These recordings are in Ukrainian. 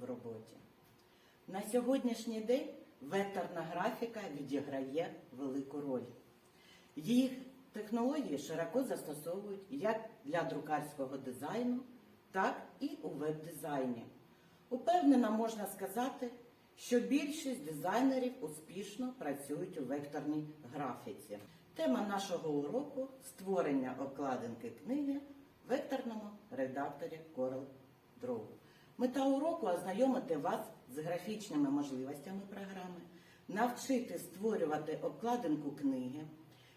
в роботі. На сьогоднішній день векторна графіка відіграє велику роль. Її технології широко застосовують як для друкарського дизайну, так і у веб-дизайні. Упевнено можна сказати, що більшість дизайнерів успішно працюють у векторній графіці. Тема нашого уроку створення обкладинки книги в векторному редакторі Corel Draw. Мета уроку ознайомити вас з графічними можливостями програми, навчити створювати обкладинку книги,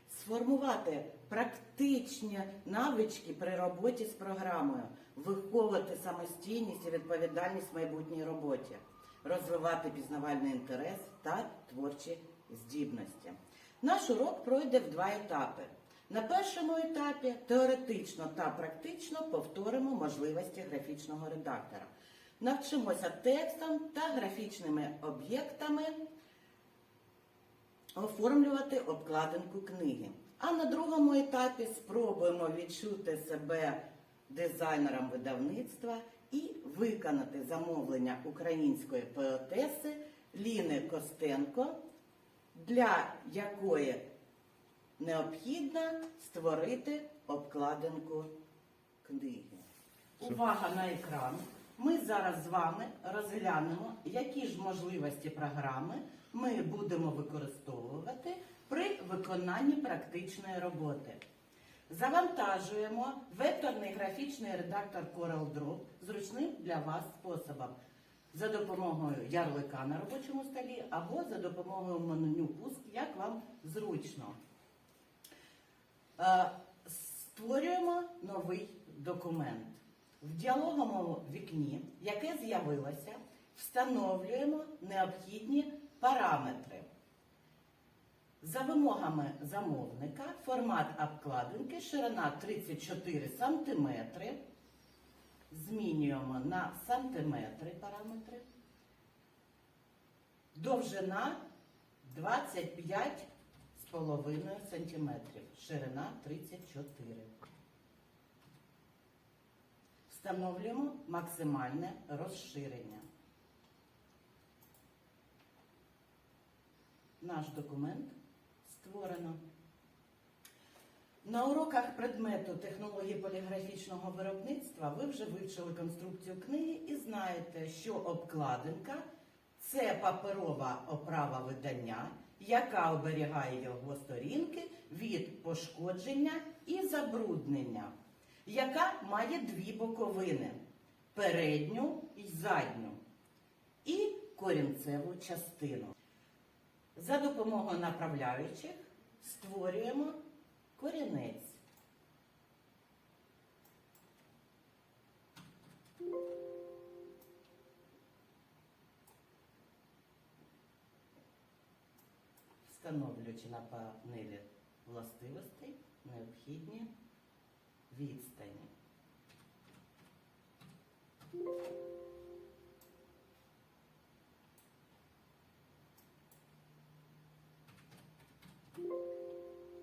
сформувати практичні навички при роботі з програмою, виховувати самостійність і відповідальність в майбутній роботі, розвивати пізнавальний інтерес та творчі здібності. Наш урок пройде в два етапи. На першому етапі теоретично та практично повторимо можливості графічного редактора. Навчимося текстом та графічними об'єктами оформлювати обкладинку книги. А на другому етапі спробуємо відчути себе дизайнером видавництва і виконати замовлення української поетеси Ліни Костенко, для якої необхідно створити обкладинку книги. Увага на екран. Ми зараз з вами розглянемо, які ж можливості програми ми будемо використовувати при виконанні практичної роботи. Завантажуємо векторний графічний редактор CorelDRAW зручним для вас способом за допомогою ярлика на робочому столі або за допомогою меню пуск, як вам зручно. Е, Створюємо новий документ. В діалоговому вікні, яке з'явилося, встановлюємо необхідні параметри. За вимогами замовника формат обкладинки ширина 34 см. Змінюємо на сантиметри параметри. Довжина 25,5 см. Ширина 34 Встановлюємо максимальне розширення. Наш документ створено. На уроках предмету технології поліграфічного виробництва ви вже вивчили конструкцію книги і знаєте, що обкладинка це паперова оправа видання, яка оберігає його сторінки від пошкодження і забруднення, яка має дві боковини передню і задню, і корінцеву частину. За допомогою направляючих створюємо корінець. Встановлюючи на панелі властивостей необхідні відстані.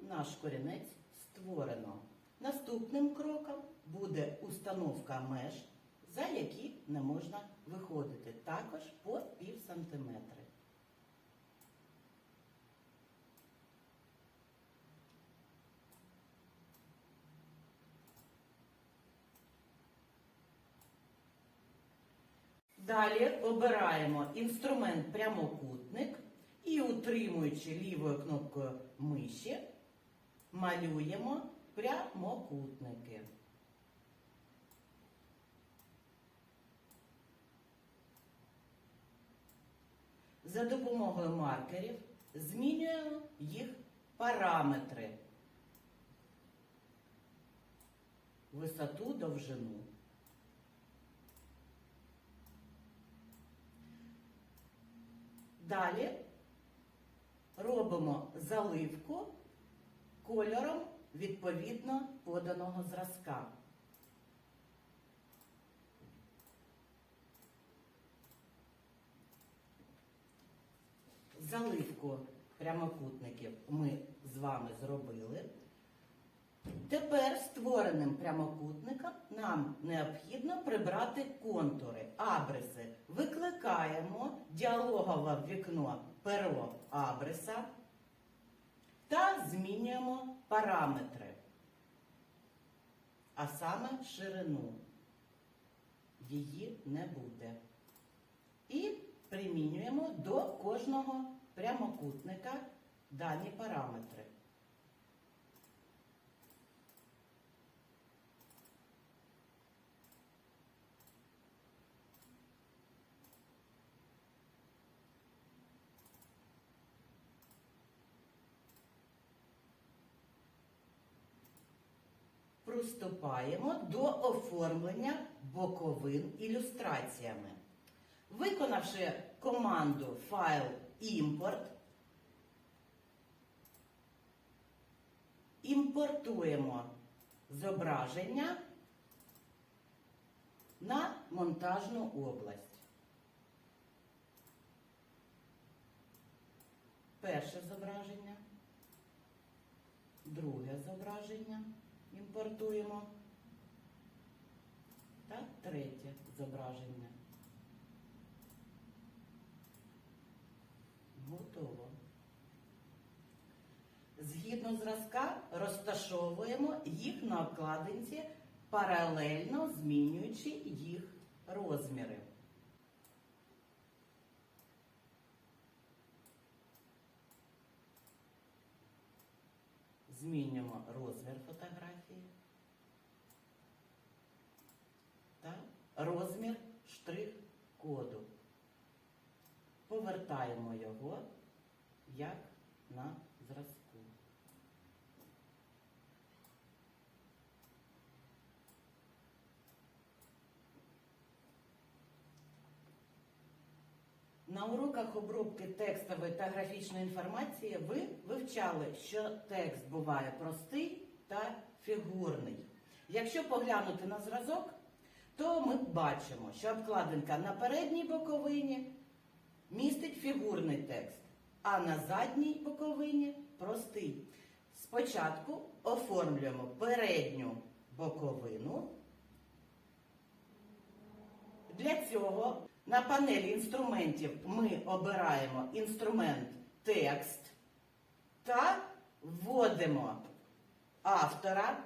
Наш корінець створено. Наступним кроком буде установка меж, за які не можна виходити, також по пів сантиметри. Далі обираємо інструмент прямокутник і, утримуючи лівою кнопкою миші, малюємо прямокутники. За допомогою маркерів змінюємо їх параметри. Висоту, довжину. Далі робимо заливку кольором відповідно поданого зразка. Заливку прямокутників ми з вами зробили. Тепер створеним прямокутником нам необхідно прибрати контури, абриси. Викликаємо діалогове вікно перо абриса та змінюємо параметри, а саме ширину. Її не буде. І примінюємо до кожного прямокутника дані параметри. Приступаємо до оформлення боковин ілюстраціями. Виконавши команду файл імпорт, імпортуємо зображення на монтажну область. Перше зображення, друге зображення імпортуємо та третє зображення. Готово. Згідно зразка розташовуємо їх на обкладинці, паралельно змінюючи їх розміри. Змінюємо розмір фотографії та розмір штрих-коду. Повертаємо його як на зразку. На уроках обробки текстової та графічної інформації ви вивчали, що текст буває простий та фігурний. Якщо поглянути на зразок, то ми бачимо, що обкладинка на передній боковині містить фігурний текст, а на задній боковині простий. Спочатку оформлюємо передню боковину. Для цього на панелі інструментів ми обираємо інструмент текст та вводимо автора.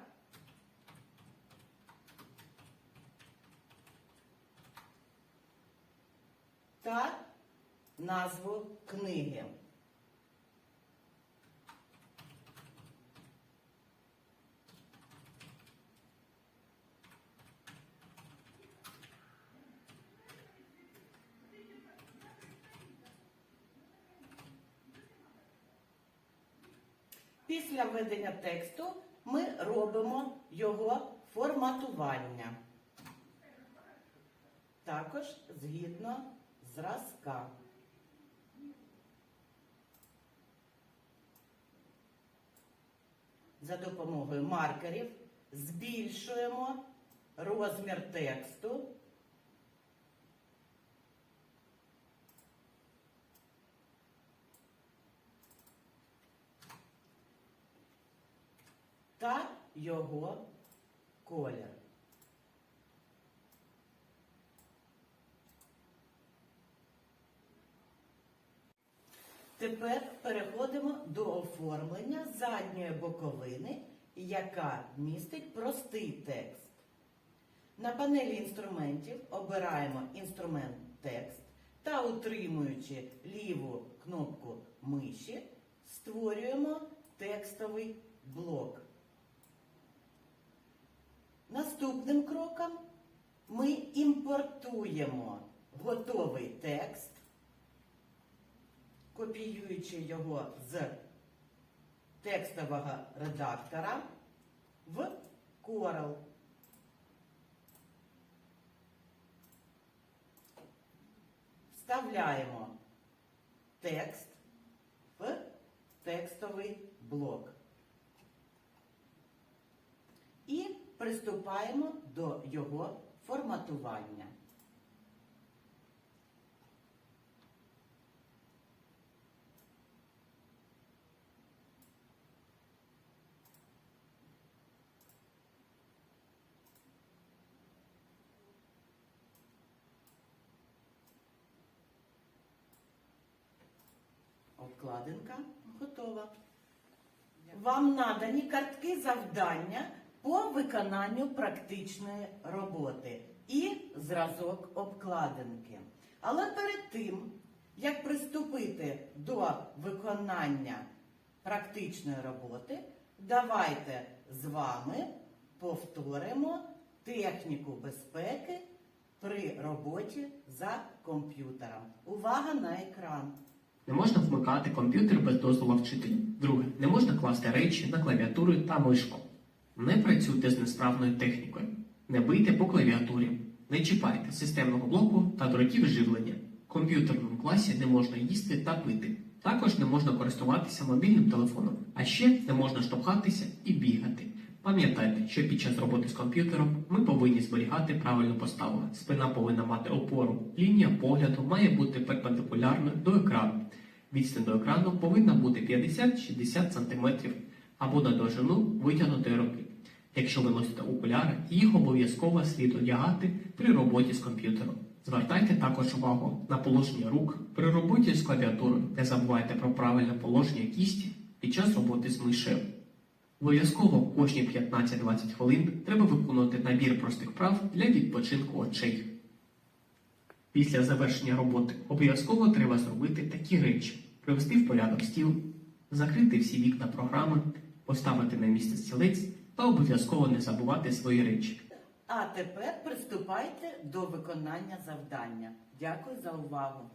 Та назву книги. Після введення тексту ми робимо його форматування. Також згідно зразка. За допомогою маркерів збільшуємо розмір тексту. Та його колір. Тепер переходимо до оформлення задньої боковини, яка містить простий текст. На панелі інструментів обираємо інструмент текст та, утримуючи ліву кнопку миші, створюємо текстовий блок. Наступним кроком ми імпортуємо готовий текст копіюючи його з текстового редактора в Corel. Вставляємо текст в текстовий блок. І приступаємо до його форматування. Обкладинка готова. Вам надані картки завдання по виконанню практичної роботи і зразок обкладинки. Але перед тим, як приступити до виконання практичної роботи, давайте з вами повторимо техніку безпеки при роботі за комп'ютером. Увага на екран. Не можна вмикати комп'ютер без дозволу вчителя. Друге, не можна класти речі на клавіатуру та мишку. Не працюйте з несправною технікою. Не бийте по клавіатурі. Не чіпайте системного блоку та дротів живлення. В комп'ютерному класі не можна їсти та пити. Також не можна користуватися мобільним телефоном, а ще не можна штовхатися і бігати. Пам'ятайте, що під час роботи з комп'ютером ми повинні зберігати правильну поставу. Спина повинна мати опору. Лінія погляду має бути перпендикулярною до екрану. Відстань до екрану повинна бути 50-60 см або на довжину витягнутої руки. Якщо ви носите окуляри, їх обов'язково слід одягати при роботі з комп'ютером. Звертайте також увагу на положення рук при роботі з клавіатурою. Не забувайте про правильне положення кісті під час роботи з мишею. Обов'язково кожні 15-20 хвилин треба виконувати набір простих прав для відпочинку очей. Після завершення роботи обов'язково треба зробити такі речі: привести в порядок стіл, закрити всі вікна програми, поставити на місце стілець та обов'язково не забувати свої речі. А тепер приступайте до виконання завдання. Дякую за увагу.